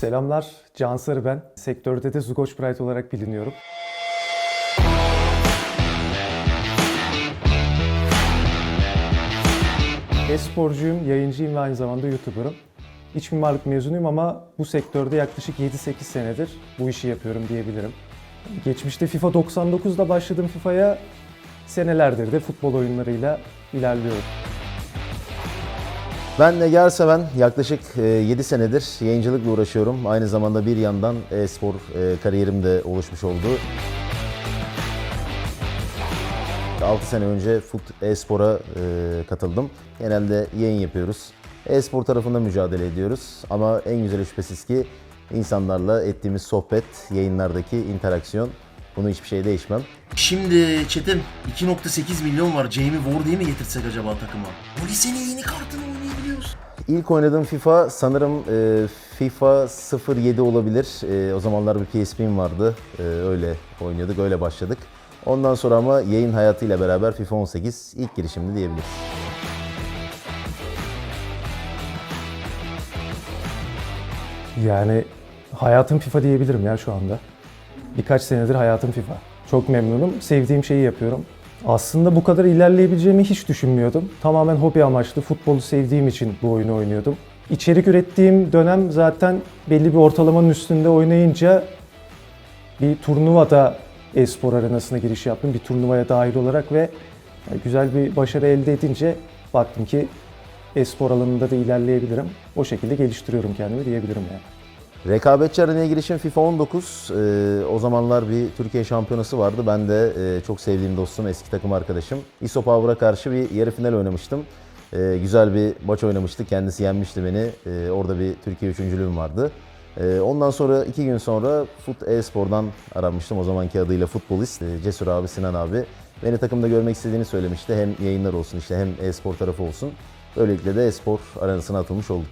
Selamlar, Can Sarı ben. Sektörde de Zugoç Bright olarak biliniyorum. E-sporcuyum, yayıncıyım ve aynı zamanda YouTuber'ım. İç mimarlık mezunuyum ama bu sektörde yaklaşık 7-8 senedir bu işi yapıyorum diyebilirim. Geçmişte FIFA 99'da başladım FIFA'ya senelerdir de futbol oyunlarıyla ilerliyorum. Ben Neger Seven. Yaklaşık e, 7 senedir yayıncılıkla uğraşıyorum. Aynı zamanda bir yandan e-spor e, kariyerim de oluşmuş oldu. 6 sene önce Foot e-spora e, katıldım. Genelde yayın yapıyoruz. E-spor tarafında mücadele ediyoruz. Ama en güzeli şüphesiz ki insanlarla ettiğimiz sohbet, yayınlardaki interaksiyon. Bunu hiçbir şey değişmem. Şimdi Çetin 2.8 milyon var. Jamie Vardy'yi mi getirsek acaba takıma? Bu lisenin yeni kartını. İlk oynadığım FIFA sanırım e, FIFA 07 olabilir. E, o zamanlar bir PSP'm vardı. E, öyle oynuyorduk, öyle başladık. Ondan sonra ama yayın hayatıyla beraber FIFA 18 ilk girişimdi diyebiliriz. Yani hayatım FIFA diyebilirim ya şu anda. Birkaç senedir hayatım FIFA. Çok memnunum. Sevdiğim şeyi yapıyorum. Aslında bu kadar ilerleyebileceğimi hiç düşünmüyordum. Tamamen hobi amaçlı futbolu sevdiğim için bu oyunu oynuyordum. İçerik ürettiğim dönem zaten belli bir ortalamanın üstünde oynayınca bir turnuvada e-spor arenasına giriş yaptım. Bir turnuvaya dahil olarak ve güzel bir başarı elde edince baktım ki e-spor alanında da ilerleyebilirim. O şekilde geliştiriyorum kendimi diyebilirim yani. Rekabetçi arenaya girişim FIFA 19. E, o zamanlar bir Türkiye şampiyonası vardı. Ben de e, çok sevdiğim dostum, eski takım arkadaşım. ISO Power'a karşı bir yarı final oynamıştım. E, güzel bir maç oynamıştık. Kendisi yenmişti beni. E, orada bir Türkiye üçüncülüğüm vardı. E, ondan sonra iki gün sonra Foot e-spor'dan aranmıştım. O zamanki adıyla Futbolist. E, Cesur abi, Sinan abi. Beni takımda görmek istediğini söylemişti. Hem yayınlar olsun işte hem e-spor tarafı olsun. Böylelikle de e-spor arenasına atılmış olduk.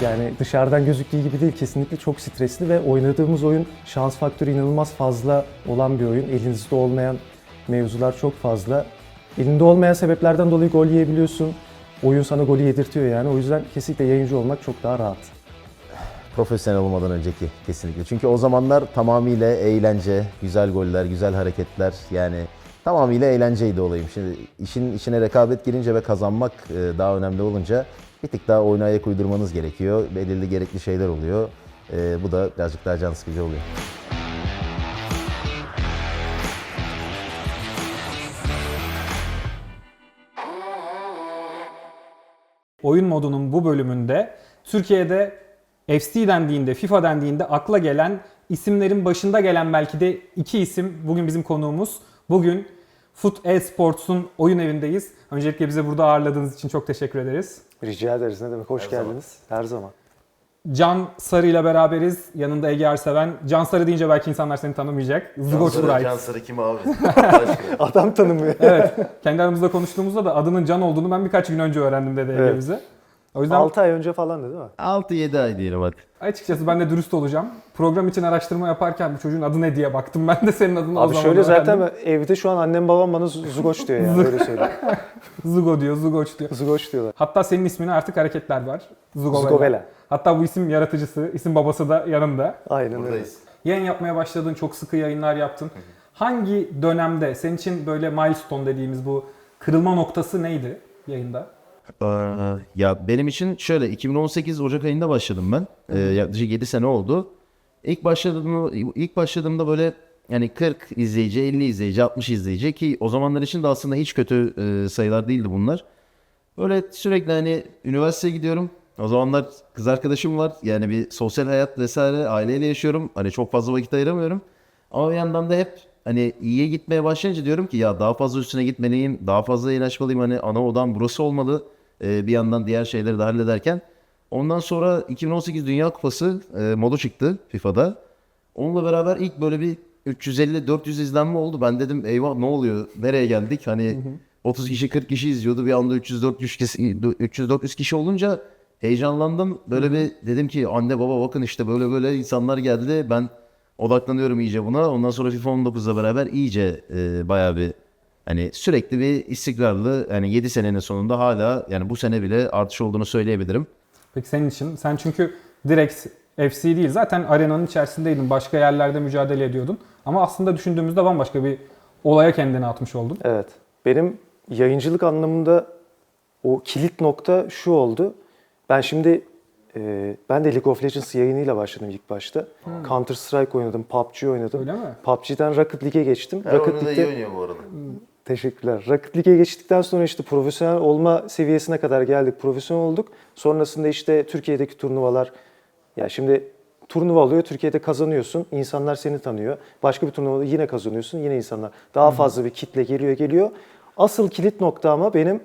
Yani dışarıdan gözüktüğü gibi değil kesinlikle çok stresli ve oynadığımız oyun şans faktörü inanılmaz fazla olan bir oyun. Elinizde olmayan mevzular çok fazla. Elinde olmayan sebeplerden dolayı gol yiyebiliyorsun. Oyun sana golü yedirtiyor yani. O yüzden kesinlikle yayıncı olmak çok daha rahat. Profesyonel olmadan önceki kesinlikle. Çünkü o zamanlar tamamıyla eğlence, güzel goller, güzel hareketler yani tamamıyla eğlenceydi olayım. Şimdi işin içine rekabet girince ve kazanmak e, daha önemli olunca bir tık daha oyuna ayak uydurmanız gerekiyor. Belirli gerekli şeyler oluyor. E, bu da birazcık daha can sıkıcı oluyor. oyun modunun bu bölümünde Türkiye'de FC dendiğinde, FIFA dendiğinde akla gelen isimlerin başında gelen belki de iki isim bugün bizim konuğumuz. Bugün Foot Esports'un oyun evindeyiz. Öncelikle bize burada ağırladığınız için çok teşekkür ederiz. Rica ederiz. Ne demek? Hoş geldiniz. Her zaman. Can Sarı ile beraberiz. Yanında Ege Erseven. Can Sarı deyince belki insanlar seni tanımayacak. Zgoç Bright. Cansarı kim abi? Adam tanımıyor. Evet. Kendi aramızda konuştuğumuzda da adının Can olduğunu ben birkaç gün önce öğrendim dedi Ege Evet. bize. O yüzden 6 ay önce falan değil mi? 6-7 ay diyelim hadi. Açıkçası ben de dürüst olacağım. Program için araştırma yaparken bu çocuğun adı ne diye baktım. Ben de senin adını o Abi zaman şöyle zaten öğrendim. evde şu an annem babam bana Zugoç diyor yani öyle söyleyeyim. Zugo diyor, Zugoç diyor. Zugoç diyorlar. Hatta senin ismine artık hareketler var. Zugovela. Zugovela. Hatta bu isim yaratıcısı, isim babası da yanında. Aynen öyle. Buradayız. Yayın yapmaya başladın, çok sıkı yayınlar yaptın. Hangi dönemde senin için böyle milestone dediğimiz bu kırılma noktası neydi yayında? Aa, ya benim için şöyle 2018 Ocak ayında başladım ben. Ee, yaklaşık 7 sene oldu. İlk başladığımda ilk başladığımda böyle yani 40 izleyici, 50 izleyici, 60 izleyici ki o zamanlar için de aslında hiç kötü e, sayılar değildi bunlar. Böyle sürekli hani üniversiteye gidiyorum. O zamanlar kız arkadaşım var. Yani bir sosyal hayat vesaire aileyle yaşıyorum. Hani çok fazla vakit ayıramıyorum. Ama bir yandan da hep hani iyiye gitmeye başlayınca diyorum ki ya daha fazla üstüne gitmeliyim, daha fazla iyileşmeliyim. Hani ana odam burası olmalı. Ee, bir yandan diğer şeyleri de hallederken. Ondan sonra 2018 Dünya Kupası e, modu çıktı FIFA'da. Onunla beraber ilk böyle bir 350-400 izlenme oldu. Ben dedim eyvah ne oluyor? Nereye geldik? Hani 30 kişi 40 kişi izliyordu. Bir anda 300-400 kişi, 300-400 kişi olunca heyecanlandım. Böyle bir dedim ki anne baba bakın işte böyle böyle insanlar geldi. Ben odaklanıyorum iyice buna. Ondan sonra FIFA 19'la beraber iyice e, bayağı bir hani sürekli bir istikrarlı yani 7 senenin sonunda hala yani bu sene bile artış olduğunu söyleyebilirim. Peki senin için? Sen çünkü direkt FC değil zaten arenanın içerisindeydin. Başka yerlerde mücadele ediyordun. Ama aslında düşündüğümüzde bambaşka bir olaya kendini atmış oldun. Evet. Benim yayıncılık anlamında o kilit nokta şu oldu. Ben şimdi e, ben de League of Legends yayınıyla başladım ilk başta. Counter Strike oynadım, PUBG oynadım. Öyle mi? PUBG'den Rocket League'e geçtim. Rocket League'de oynuyor bu arada. Teşekkürler. Rocket League'e geçtikten sonra işte profesyonel olma seviyesine kadar geldik. Profesyonel olduk. Sonrasında işte Türkiye'deki turnuvalar. Ya şimdi turnuva oluyor, Türkiye'de kazanıyorsun. insanlar seni tanıyor. Başka bir turnuvada yine kazanıyorsun, yine insanlar. Daha fazla bir kitle geliyor geliyor. Asıl kilit nokta ama benim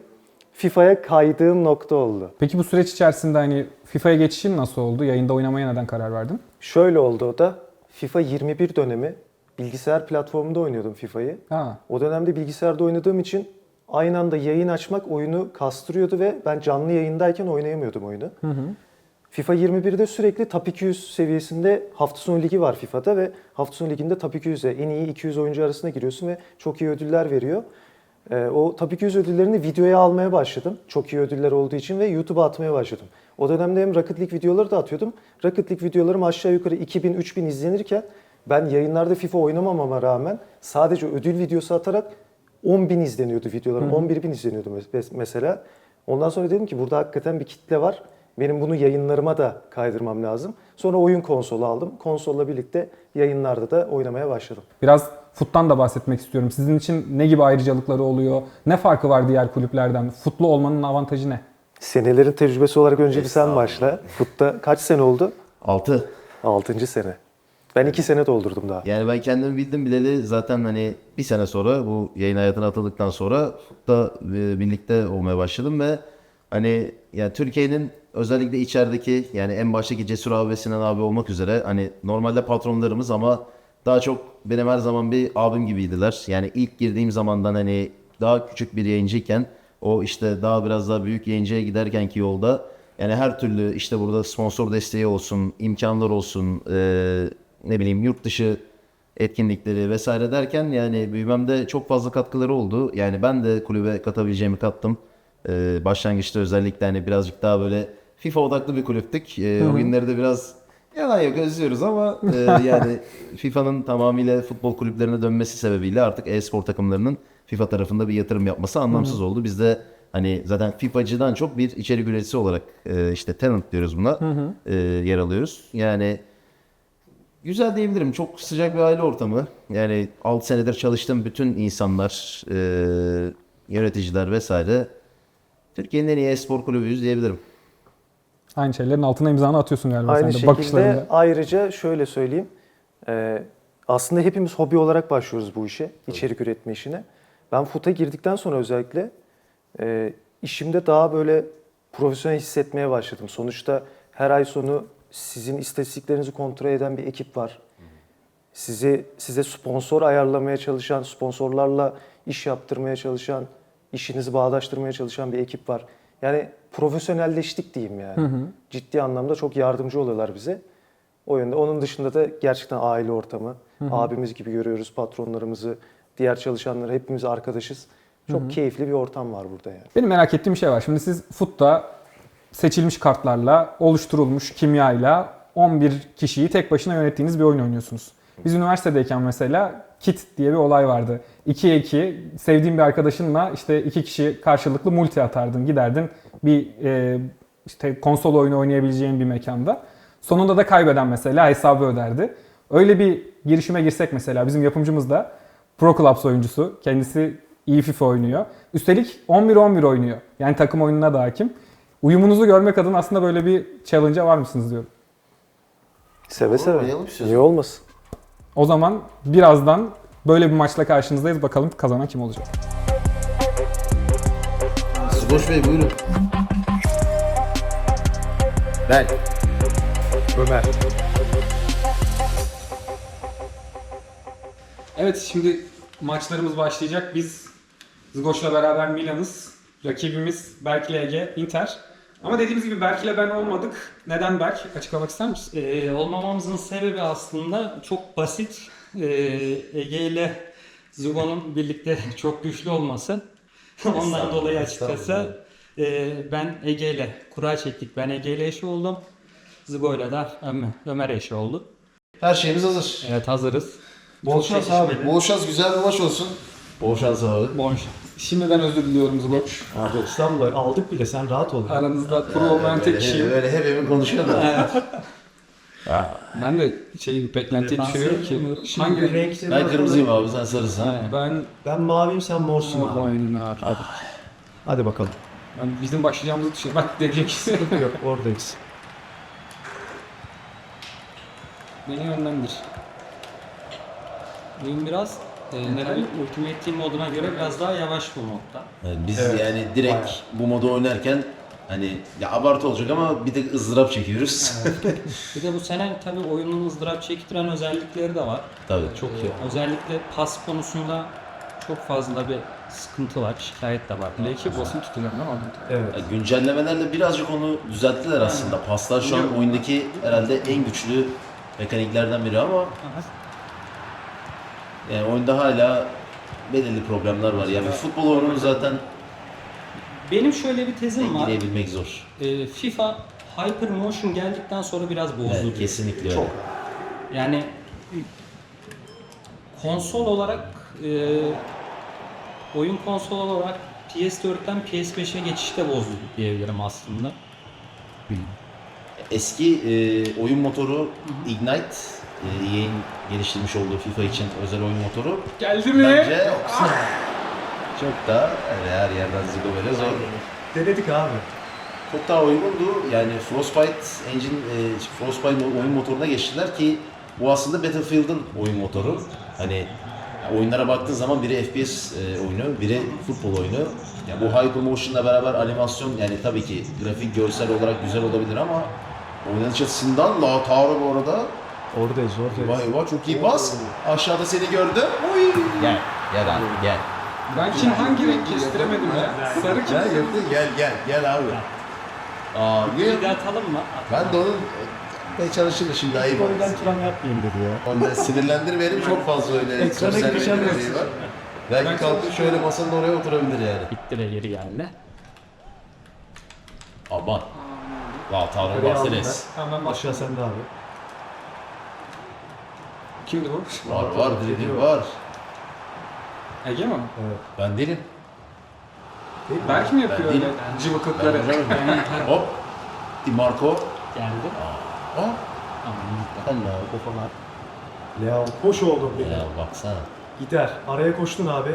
FIFA'ya kaydığım nokta oldu. Peki bu süreç içerisinde hani FIFA'ya geçişin nasıl oldu? Yayında oynamaya neden karar verdin? Şöyle oldu o da. FIFA 21 dönemi bilgisayar platformunda oynuyordum FIFA'yı. Ha. O dönemde bilgisayarda oynadığım için aynı anda yayın açmak oyunu kastırıyordu ve ben canlı yayındayken oynayamıyordum oyunu. FIFA 21'de sürekli Top 200 seviyesinde hafta sonu ligi var FIFA'da ve hafta sonu liginde Top 200'e en iyi 200 oyuncu arasına giriyorsun ve çok iyi ödüller veriyor. Ee, o Top 200 ödüllerini videoya almaya başladım. Çok iyi ödüller olduğu için ve YouTube'a atmaya başladım. O dönemde hem Rocket League videoları da atıyordum. Rocket League videolarım aşağı yukarı 2000-3000 izlenirken ben yayınlarda FIFA oynamamama rağmen sadece ödül videosu atarak 10.000 izleniyordu videolarım. 11.000 izleniyordu mes- mesela. Ondan sonra dedim ki burada hakikaten bir kitle var. Benim bunu yayınlarıma da kaydırmam lazım. Sonra oyun konsolu aldım. Konsolla birlikte yayınlarda da oynamaya başladım. Biraz futtan da bahsetmek istiyorum. Sizin için ne gibi ayrıcalıkları oluyor? Ne farkı var diğer kulüplerden? Futlu olmanın avantajı ne? Senelerin tecrübesi olarak önce bir sen başla. Futta kaç sene oldu? 6. 6. sene. Ben 2 sene doldurdum daha. Yani ben kendimi bildim bileli zaten hani bir sene sonra bu yayın hayatına atıldıktan sonra da birlikte olmaya başladım ve hani yani Türkiye'nin özellikle içerideki yani en baştaki Cesur abi ve Sinan abi olmak üzere hani normalde patronlarımız ama daha çok benim her zaman bir abim gibiydiler. Yani ilk girdiğim zamandan hani daha küçük bir yayıncıyken o işte daha biraz daha büyük yayıncıya giderkenki yolda yani her türlü işte burada sponsor desteği olsun, imkanlar olsun, eee, ne bileyim yurt dışı etkinlikleri vesaire derken yani büyümemde çok fazla katkıları oldu. Yani ben de kulübe katabileceğimi kattım. Eee, başlangıçta özellikle hani birazcık daha böyle FIFA odaklı bir kulüptük. Eee, o günleri de biraz yalan yok özlüyoruz ama eee, yani FIFA'nın tamamıyla futbol kulüplerine dönmesi sebebiyle artık e-spor takımlarının FIFA tarafında bir yatırım yapması anlamsız oldu. Biz de hani zaten FIFA'cıdan çok bir içerik üreticisi olarak eee, işte tenant diyoruz buna eee, yer alıyoruz. Yani Güzel diyebilirim. Çok sıcak bir aile ortamı. Yani 6 senedir çalıştığım bütün insanlar, eee, yöneticiler vesaire Türkiye'nin en iyi e-spor kulübüyüz diyebilirim. Aynı şeylerin altına imzanı atıyorsun galiba Aynı sen de şekilde bakışlarında. ayrıca şöyle söyleyeyim. Ee, aslında hepimiz hobi olarak başlıyoruz bu işe, içerik üretme işine. Ben FUT'a girdikten sonra özellikle e, işimde daha böyle profesyonel hissetmeye başladım. Sonuçta her ay sonu sizin istatistiklerinizi kontrol eden bir ekip var. Sizi size sponsor ayarlamaya çalışan, sponsorlarla iş yaptırmaya çalışan, işinizi bağdaştırmaya çalışan bir ekip var. Yani profesyonelleştik diyeyim yani. Ciddi anlamda çok yardımcı oluyorlar bize. O yönde. Onun dışında da gerçekten aile ortamı. Abimiz gibi görüyoruz patronlarımızı, diğer çalışanları hepimiz arkadaşız. Çok keyifli bir ortam var burada yani. Benim merak ettiğim bir şey var. Şimdi siz FUT'ta seçilmiş kartlarla, oluşturulmuş kimyayla 11 kişiyi tek başına yönettiğiniz bir oyun oynuyorsunuz. Biz üniversitedeyken mesela kit diye bir olay vardı. 2'ye 2 sevdiğin bir arkadaşınla işte iki kişi karşılıklı multi atardın. Giderdin bir e, işte konsol oyunu oynayabileceğin bir mekanda. Sonunda da kaybeden mesela hesabı öderdi. Öyle bir girişime girsek mesela bizim yapımcımız da Pro Clubs oyuncusu. Kendisi iyi FIFA oynuyor. Üstelik 11-11 oynuyor. Yani takım oyununa da hakim. Uyumunuzu görmek adına aslında böyle bir challenge'a var mısınız diyorum. Seve seve. oynayalım istiyorsan. Niye olmasın? O zaman birazdan böyle bir maçla karşınızdayız. Bakalım kazanan kim olacak? Boş Bey buyurun. Ben. Ömer. Evet şimdi maçlarımız başlayacak. Biz Zgoş'la beraber Milan'ız. Rakibimiz Berk LG Inter. Ama dediğimiz gibi Berk ile ben olmadık. Neden Berk? Açıklamak ister misin? Ee, olmamamızın sebebi aslında çok basit. Ee, Ege ile Zugo'nun birlikte çok güçlü olması. Ondan dolayı açıkçası e, ben Ege ile kura çektik. Ben Ege ile eşi oldum. Zugo ile de Ömer, Ömer eşi oldu. Her şeyimiz hazır. Evet hazırız. Bol şans abi. Bol şans güzel bir maç olsun. Bol şans abi. Bon şans. Şimdiden özür diliyorum Zgoş. Abi İstanbul'a aldık bile sen rahat ol. Aranızda pro olmayan tek Böyle, kişiyim. böyle hep emin konuşuyor da. Ben de şey Defans düşürüyorum ki. yapmıyorum. Hangi renk? Ben kırmızıyım abi sen sarısın. Ben Ben maviyim sen morsun abi. Hadi. Hadi bakalım. Ben bizim başlayacağımızı düşünüyorum. Bak diyecek. Yok oradayız. Beni yönlendir. Oyun biraz e, neden? Ultimate Team moduna göre biraz daha yavaş bu modda. Yani biz yani direkt bu modu oynarken hani ya abartı olacak ama bir tık ızdırap çekiyoruz. Bir de bu sene tabii oyunun ızdırap çektiren özellikleri de var. Tabii çok iyi. Özellikle pas konusunda çok fazla bir sıkıntı var, şikayet de var. Belki basın değil mi? Evet. Ya güncellemelerle birazcık onu düzelttiler aslında. Paslar şu an oyundaki herhalde en güçlü mekaniklerden biri ama yani oyunda hala belirli problemler var. Yani futbol oyununu zaten Benim şöyle bir tezim var. dengeleyebilmek zor. Ee, FIFA Hyper Motion geldikten sonra biraz bozdu. Evet, diyor. kesinlikle öyle. Çok. Yani konsol olarak e, oyun konsol olarak PS4'ten PS5'e geçişte bozdu diyebilirim aslında. Eski e, oyun motoru Ignite, e, EA'in geliştirmiş olduğu FIFA için özel oyun motoru Geldi mi? bence çok daha yani her yerden zigo böyle zor. Denedik abi. Çok daha uygundu. Yani Frostbite engine, e, Frostbite oyun motoruna geçtiler ki bu aslında Battlefield'ın oyun motoru. Hani oyunlara baktığın zaman biri FPS e, oyunu, biri futbol oyunu. Yani bu Hypermotion'la beraber animasyon yani tabii ki grafik, görsel olarak güzel olabilir ama oynanış açısından La Tower bu arada Oradayız oradayız. Vay vay çok iyi pas. Aşağıda seni gördüm. Oy. Gel. Gel abi gel. Ben kim hangi renk kestiremedim ya? Sarı kim? Gel gel gel gel gel abi. Aa, gel. Bir de atalım mı? Ben de onun ben çalışırım şimdi ayıp olmasın. Oyundan tram yapmayayım dedi ya. Ondan sinirlendirmeyelim çok fazla öyle Ekrana sosyal gireceğim medya şeyi var. Belki kalkıp şöyle masanın oraya oturabilir yani. Bitti de geri geldi. Aman. La Tanrı bahsederiz. Tamam ben Aşağı sende abi. Kimdi bu? Var var dribbling var. Ege mi? Ben değilim. Berk mi yapıyor Ben öyle değilim. cıvıklıkları? Hop. Di Marco. Geldi. Hop. Aman Allah kafana. Leo hoş oldun bir. Ya baksana. Gider. Araya koştun abi.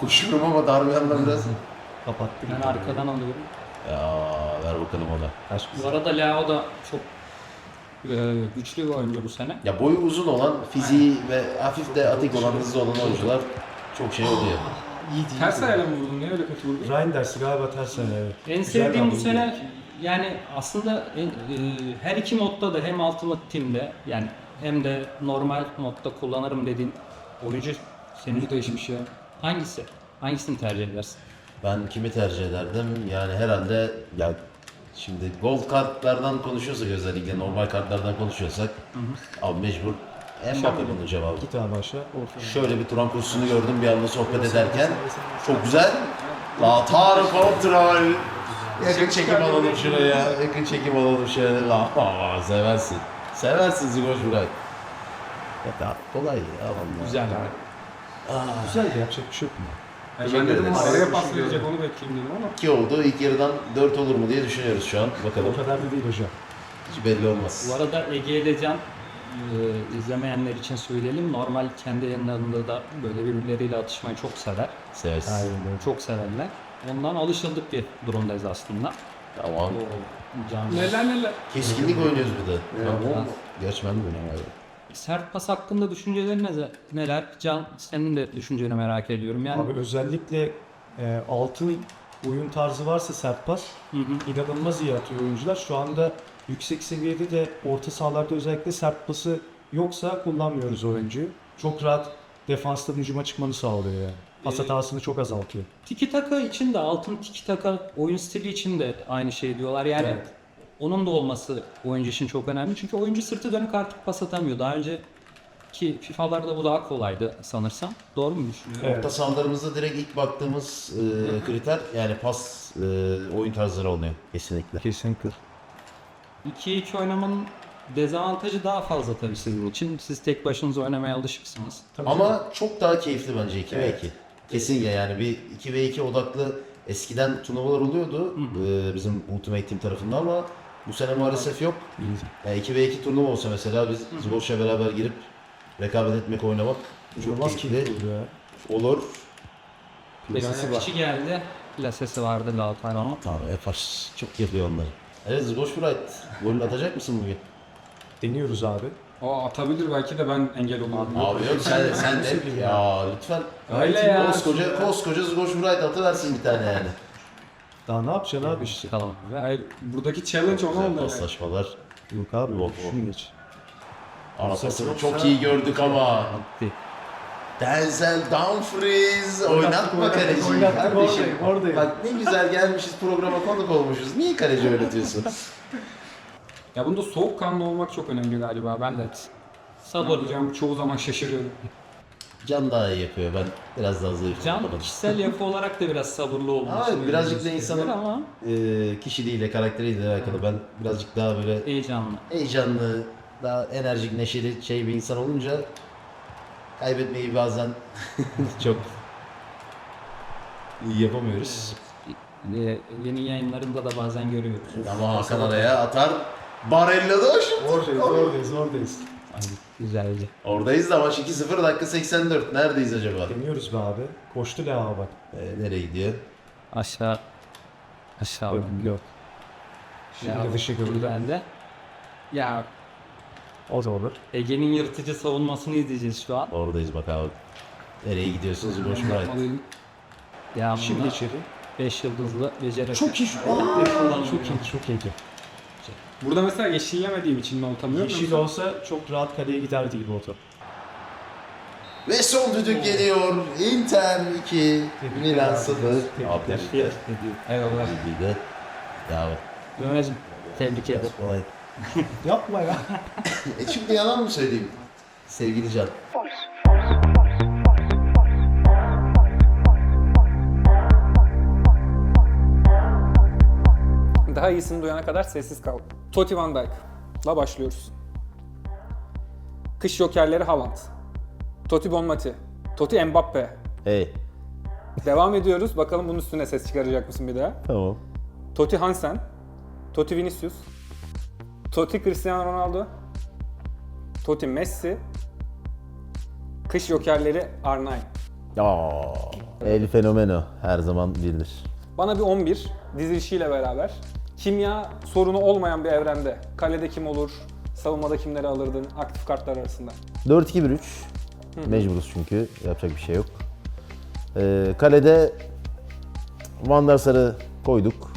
Koşuyorum ama darbeyanla biraz. Kapattık. Ben arkadan alıyorum. Ya ver bakalım ona. Bu arada Leao da çok e, güçlü bir oyuncu bu sene. Ya boyu uzun olan, fiziği ve hafif de atik olan, hızlı olan oyuncular çok şey oluyor. Ters ayağıyla mı vurdun? Niye öyle kötü vurdun? Reinders'i galiba ters sene evet. En Güzel sevdiğim bu sene yani aslında en- e, her iki modda da hem Ultimate Team'de yani hem de normal modda kullanırım dediğin oyuncu senin değişmiş ya. hangisi? Hangisini tercih edersin? Ben kimi tercih ederdim? Yani herhalde ya şimdi gold kartlardan konuşuyorsak özellikle normal kartlardan konuşuyorsak abi mecbur Mbappe bunun cevabı. Git abi aşağı. Şöyle bir Turan kursunu gördüm bir anda sohbet ederken. Çok güzel. Lautaro kontrol. Yakın çekim alalım şuraya. Yakın çekim alalım şöyle. La, aa, seversin. Seversin Zigoş Burak. Ya kolay ya vallahi. Güzel abi. Güzel yapacak bir şey yok. Yani ben Teşekkür dedim ederiz. araya pas verecek onu bekleyeyim dedim ama. 2 oldu. İlk yarıdan 4 olur mu diye düşünüyoruz şu an. Bakalım. O kadar da değil hocam. Hiç belli olmaz. Bu arada Ege ile Can e, izlemeyenler için söyleyelim. Normal kendi yanlarında da böyle birbirleriyle atışmayı çok sever. Seversin. Aynen öyle. Çok severler. Ondan alışıldık bir durumdayız aslında. Tamam. Can Neler neler. Keskinlik oynuyoruz bir de. Tamam. Gerçi ben de oynuyorum abi. Sert pas hakkında düşüncelerin ne- neler? Can senin de düşünceni merak ediyorum. Yani Abi özellikle e, altın oyun tarzı varsa sert pas Hı hı. inanılmaz iyi atıyor oyuncular. Şu anda yüksek seviyede de orta sahalarda özellikle sert pası yoksa kullanmıyoruz oyuncuyu. Çok rahat defanstan hücuma çıkmanı sağlıyor yani. Pas Ee, hatasını çok azaltıyor. Tiki taka için de altın tiki taka oyun stili için de aynı şey diyorlar. Yani Evet. Onun da olması oyuncu için çok önemli. Çünkü oyuncu sırtı dönük artık pas atamıyor. Daha önce ki FIFA'larda bu daha kolaydı sanırsam. Doğru mu düşünüyorum? Evet. Orta sahalarımızda direkt ilk baktığımız e, kriter yani pas e, oyun tarzları oluyor. Kesinlikle. Kesinlikle. 2-2 oynamanın dezavantajı daha fazla tabii sizin için. Siz tek başınıza oynamaya alışıksınız. Ama çok daha keyifli bence 2 ve 2. Kesinlikle yani bir 2 ve 2 odaklı eskiden turnuvalar oluyordu e, bizim Ultimate Team tarafından ama bu sene maalesef yok. Yani 2 ve 2 turnuva olsa mesela biz Zborş'la beraber girip rekabet etmek, oynamak çok keyifli olur. Bir kişi geldi. Lasesi vardı Galatasaray'ın. Abi yapar. Çok yapıyor onları. Evet Zborş Bright. Gol atacak mısın bugün? Deniyoruz abi. Aa, atabilir belki de ben engel olurum. Abi yok sen, sen de ya lütfen. Öyle ya. Koskoca, koskoca Zborş Bright atıversin bir tane yani. Daha ne yapacaksın abi işte. Tamam. Hayır, buradaki challenge ona Güzel oldu. paslaşmalar. Yok abi Yok, şunu yok. geç. Arkasını çok iyi gördük ama. Denzel Dumfries oynatma kaleciyi oynattık, kardeşim. oradayım, oradayım. Bak ne güzel gelmişiz programa konuk olmuşuz. Niye kaleci oynatıyorsun? Ya bunda soğukkanlı olmak çok önemli galiba. Ben de Sabır. yapacağım çoğu zaman şaşırıyorum. Can daha iyi yapıyor. Ben biraz daha zayıf. Can kişisel yapı olarak da biraz sabırlı olmuş. Abi birazcık da insanın ama e, kişiliğiyle, karakteriyle alakalı. Ben birazcık daha böyle heyecanlı. heyecanlı, daha enerjik, neşeli şey bir insan olunca kaybetmeyi bazen çok iyi yapamıyoruz. Ee, Yeni yayınlarında da bazen görüyoruz. Ama Hakan araya atar. Barella da hoş. Oradayız, oradayız, oradayız. Güzelce. Oradayız da maç 2-0 dakika 84. Neredeyiz acaba? Deniyoruz be abi. Koştu Leha bak. Ee, nereye gidiyor? Aşağı aşağı Yok, yok. Ya, Şimdi dışı gördü. bende. Ya O da olur. Ege'nin yırtıcı savunmasını izleyeceğiz şu an. Oradayız bak abi. Nereye gidiyorsunuz Boş? Yapmalıyım. Ya Şimdi bunda içeri. 5 yıldızlı beceri. Çok iyi. Çok iyi, çok iyi. Burada mesela yeşil yemediğim için mi atamıyorum? Yeşil olsa çok rahat kaleye giderdi gibi o top. Ve son düdük geliyor. Inter 2, Milan 0. Tebrikler. Eyvallah. Ya Mehmet'im tebrik ederim. Yapma ya. E şimdi yalan mı söyleyeyim? Sevgili Can. Daha iyisini duyana kadar sessiz kal. Totti Van Dijk'la başlıyoruz. Kış jokerleri Haaland. Totti Bonmati. Totti Mbappe. Hey. Devam ediyoruz. Bakalım bunun üstüne ses çıkaracak mısın bir daha? Tamam. Totti Hansen. Totti Vinicius. Totti Cristiano Ronaldo. Totti Messi. Kış jokerleri R9. Aa, El Fenomeno her zaman bilinir. Bana bir 11 dizilişiyle beraber kimya sorunu olmayan bir evrende kalede kim olur, savunmada kimleri alırdın aktif kartlar arasında. 4-2-1-3. Mecburuz çünkü. Yapacak bir şey yok. Ee, kalede Van der Sar'ı koyduk.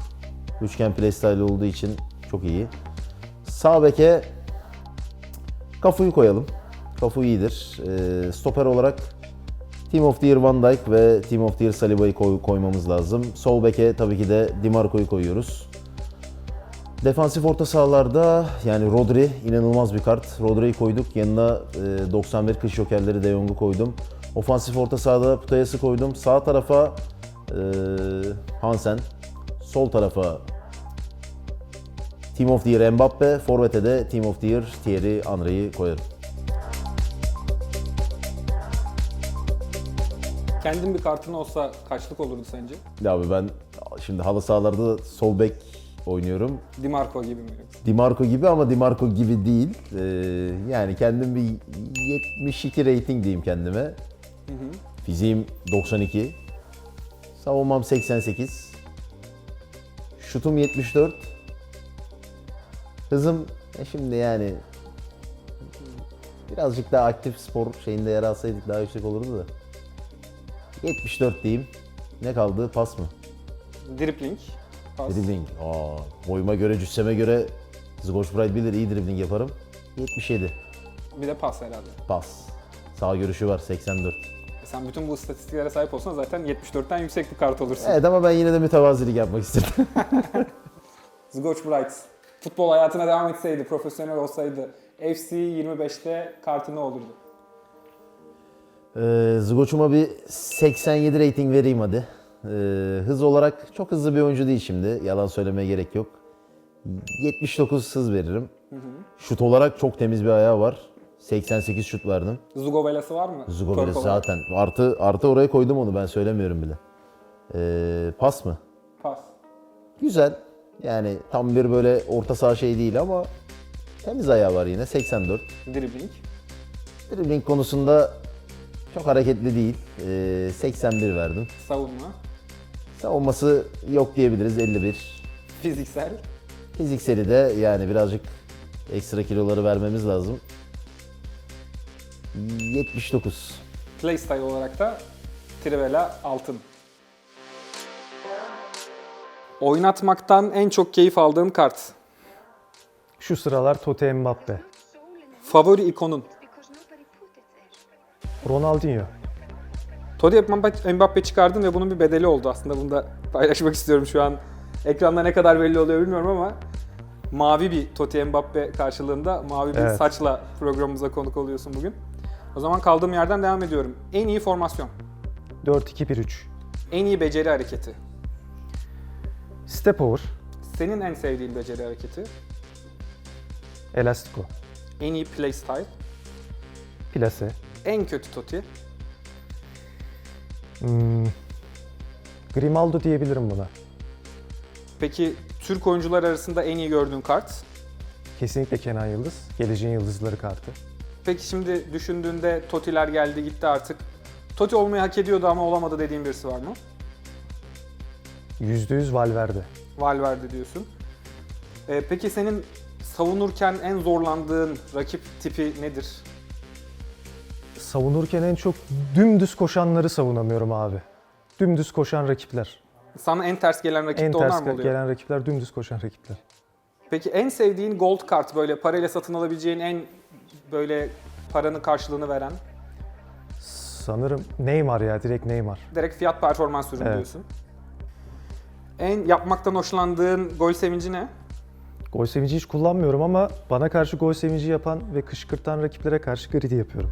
Üçgen playstyle olduğu için çok iyi. Sağ beke Kafu'yu koyalım. Kafu iyidir. Ee, stoper olarak Team of the Year Van Dijk ve Team of the Year Saliba'yı koy- koymamız lazım. Sol beke tabii ki de Di Marco'yu koyuyoruz. Defansif orta sahalarda yani Rodri inanılmaz bir kart. Rodri'yi koyduk. Yanına e, 91 kış jokerleri De Jong'u koydum. Ofansif orta sahada Putayas'ı koydum. Sağ tarafa e, Hansen. Sol tarafa Team of the Year Mbappe. Forvet'e de Team of the Year Thierry Henry'yi koyarım. Kendin bir kartın olsa kaçlık olurdu sence? Ya abi ben şimdi halı sahalarda sol bek oynuyorum. Di Marco gibi mi yoksa? Di Marco gibi ama Di Marco gibi değil. Ee, yani kendim bir 72 rating diyeyim kendime. Fiziğim 92. Savunmam 88. Şutum 74. Hızım e şimdi yani Birazcık daha aktif spor şeyinde yer alsaydık daha yüksek olurdu da. 74 diyeyim. Ne kaldı? Pas mı? Dribbling. Pas. Dribbling. Aa, boyuma göre, cüsseme göre Zgoş Bright bilir iyi dribbling yaparım. 77. Bir de pas herhalde. Pas. Sağ görüşü var 84. E Sen bütün bu istatistiklere sahip olsan zaten 74'ten yüksek bir kart olursun. Evet ama ben yine de mütevazilik yapmak istedim. Zgoch Bright. Futbol hayatına devam etseydi, profesyonel olsaydı FC 25'te kartı ne olurdu? Ee, Zgoç'uma bir 87 rating vereyim hadi. Ee, hız olarak çok hızlı bir oyuncu değil şimdi. Yalan söylemeye gerek yok. 79 hız veririm. Şut olarak çok temiz bir ayağı var. 88 şut verdim. Zugovelası var mı? Olarak. zaten. Artı artı oraya koydum onu ben söylemiyorum bile. Ee, pas mı? Pas. Güzel. Yani tam bir böyle orta saha şey değil ama temiz ayağı var yine 84. Dribbling. Dribbling konusunda çok hareketli değil. Ee, 81 verdim. Savunma. Savunması yok diyebiliriz 51. Fiziksel. Fizikseli de yani birazcık ekstra kiloları vermemiz lazım. 79. Playstyle olarak da Trivela altın. Oynatmaktan en çok keyif aldığın kart. Şu sıralar Tote Mbappe. Favori ikonun. Ronaldinho. Todi Mbappe- çıkardın ve bunun bir bedeli oldu aslında. Bunu da paylaşmak istiyorum şu an. Ekranda ne kadar belli oluyor bilmiyorum ama mavi bir Totti Mbappe karşılığında mavi bir Evet. saçla programımıza konuk oluyorsun bugün. O zaman kaldığım yerden devam ediyorum. En iyi formasyon, 4-2-1-3. en iyi beceri hareketi, Step over. senin en sevdiğin beceri hareketi, Elastico. en iyi play style, Plase. en kötü Totti, Hmm. Grimaldo diyebilirim buna. Peki Türk oyuncular arasında en iyi gördüğün kart? Kesinlikle Kenan Yıldız. Geleceğin Yıldızları kartı. Peki şimdi düşündüğünde Toti'ler geldi gitti artık. Totti olmayı hak ediyordu ama olamadı dediğin birisi var mı? %100 Valverde. Valverde diyorsun. Ee, peki senin savunurken en zorlandığın rakip tipi nedir? Savunurken en çok dümdüz koşanları savunamıyorum abi. Dümdüz koşan rakipler. Sana en ters gelen rakip En de onlar ters mı oluyor? gelen rakipler dümdüz koşan rakipler. Peki en sevdiğin gold kart böyle parayla satın alabileceğin en böyle paranın karşılığını veren Sanırım Neymar ya direkt Neymar. direkt fiyat performans ürünü Evet. diyorsun. En yapmaktan hoşlandığın gol sevinci ne? Gol sevinci hiç kullanmıyorum ama bana karşı gol sevinci yapan ve kışkırtan rakiplere karşı gridi yapıyorum.